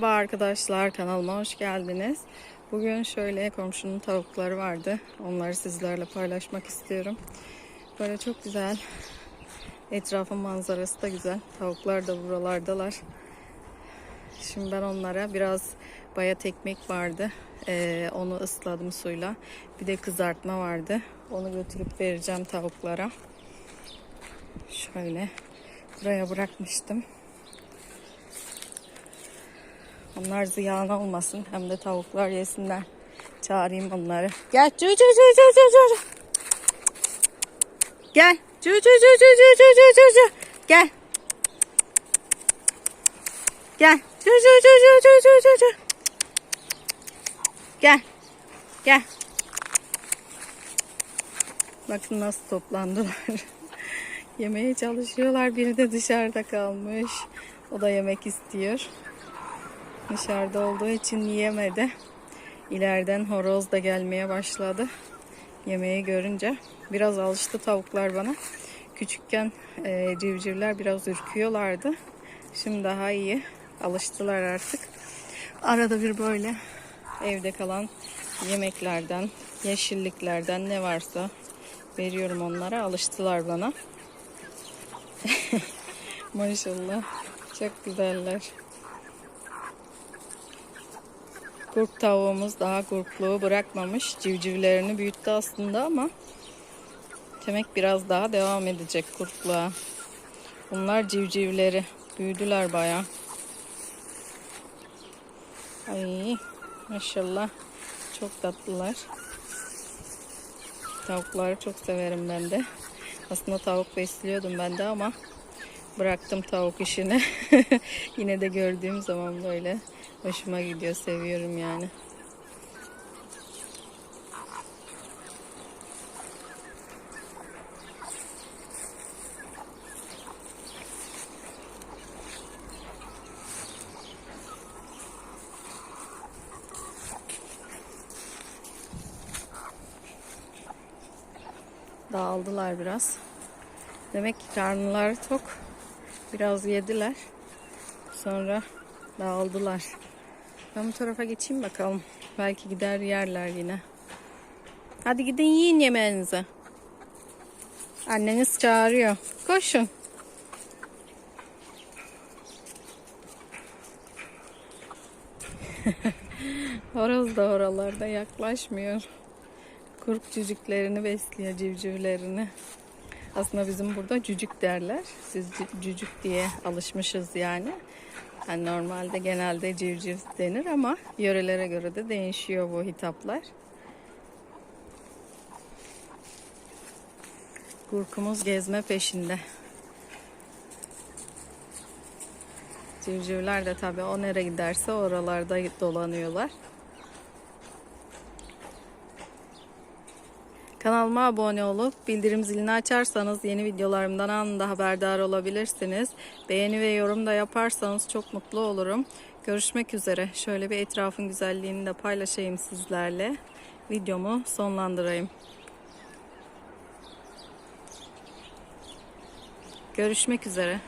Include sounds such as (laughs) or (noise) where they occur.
Merhaba arkadaşlar kanalıma hoş geldiniz. Bugün şöyle komşunun tavukları vardı. Onları sizlerle paylaşmak istiyorum. Böyle çok güzel. Etrafın manzarası da güzel. Tavuklar da buralardalar. Şimdi ben onlara biraz bayat ekmek vardı. Ee, onu ısladım suyla. Bir de kızartma vardı. Onu götürüp vereceğim tavuklara. Şöyle buraya bırakmıştım. Onlar ziyan olmasın. Hem de tavuklar yesinler. Çağırayım onları. Gel. Cü cü cü cü cü cü. Gel. Cü cü cü cü cü cü cü cü cü. Gel. Gel. Cü cü cü cü cü cü cü cü. Gel. Gel. Bakın nasıl toplandılar. Yemeye çalışıyorlar. Biri de dışarıda kalmış. O da yemek istiyor. Dışarıda olduğu için yiyemedi. İleriden horoz da gelmeye başladı. Yemeği görünce biraz alıştı tavuklar bana. Küçükken e, civcivler biraz ürküyorlardı. Şimdi daha iyi. Alıştılar artık. Arada bir böyle evde kalan yemeklerden, yeşilliklerden ne varsa veriyorum onlara. Alıştılar bana. (laughs) Maşallah. Çok güzeller. Kurt tavuğumuz daha kurtluğu bırakmamış. Civcivlerini büyüttü aslında ama demek biraz daha devam edecek kurtluğa. Bunlar civcivleri. Büyüdüler baya. Ay maşallah. Çok tatlılar. Tavukları çok severim ben de. Aslında tavuk besliyordum ben de ama bıraktım tavuk işini. (laughs) Yine de gördüğüm zaman böyle hoşuma gidiyor, seviyorum yani. Dağıldılar biraz. Demek ki karnları tok. Biraz yediler. Sonra dağıldılar. Ben bu tarafa geçeyim bakalım. Belki gider yerler yine. Hadi gidin yiyin yemeğinizi. Anneniz çağırıyor. Koşun. (laughs) Horoz da oralarda yaklaşmıyor. Kurt cücüklerini besliyor civcivlerini. Aslında bizim burada cücük derler. Siz cü- cücük diye alışmışız yani. Yani normalde genelde civciv denir ama yörelere göre de değişiyor bu hitaplar. Kurkumuz gezme peşinde. Civcivler de tabii o nereye giderse oralarda dolanıyorlar. Kanalıma abone olup bildirim zilini açarsanız yeni videolarımdan anında haberdar olabilirsiniz. Beğeni ve yorum da yaparsanız çok mutlu olurum. Görüşmek üzere. Şöyle bir etrafın güzelliğini de paylaşayım sizlerle. Videomu sonlandırayım. Görüşmek üzere.